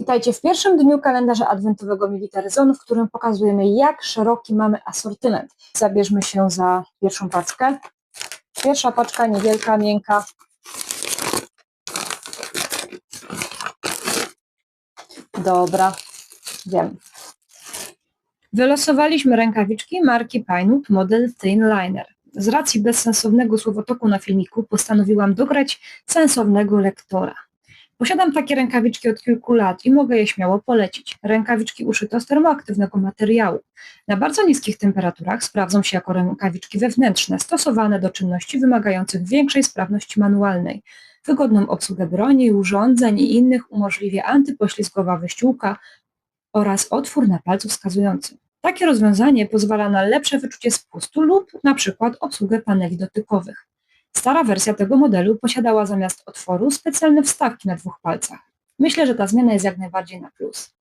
Witajcie w pierwszym dniu kalendarza adwentowego Military Zone, w którym pokazujemy jak szeroki mamy asortyment. Zabierzmy się za pierwszą paczkę. Pierwsza paczka niewielka, miękka. Dobra, wiem. Wylosowaliśmy rękawiczki marki Pinewood model Thin Liner. Z racji bezsensownego słowotoku na filmiku postanowiłam dograć sensownego lektora. Posiadam takie rękawiczki od kilku lat i mogę je śmiało polecić. Rękawiczki uszyte z termoaktywnego materiału. Na bardzo niskich temperaturach sprawdzą się jako rękawiczki wewnętrzne, stosowane do czynności wymagających większej sprawności manualnej. Wygodną obsługę broni, urządzeń i innych umożliwia antypoślizgowa wyściółka oraz otwór na palcu wskazującym. Takie rozwiązanie pozwala na lepsze wyczucie spustu lub na przykład obsługę paneli dotykowych. Stara wersja tego modelu posiadała zamiast otworu specjalne wstawki na dwóch palcach. Myślę, że ta zmiana jest jak najbardziej na plus.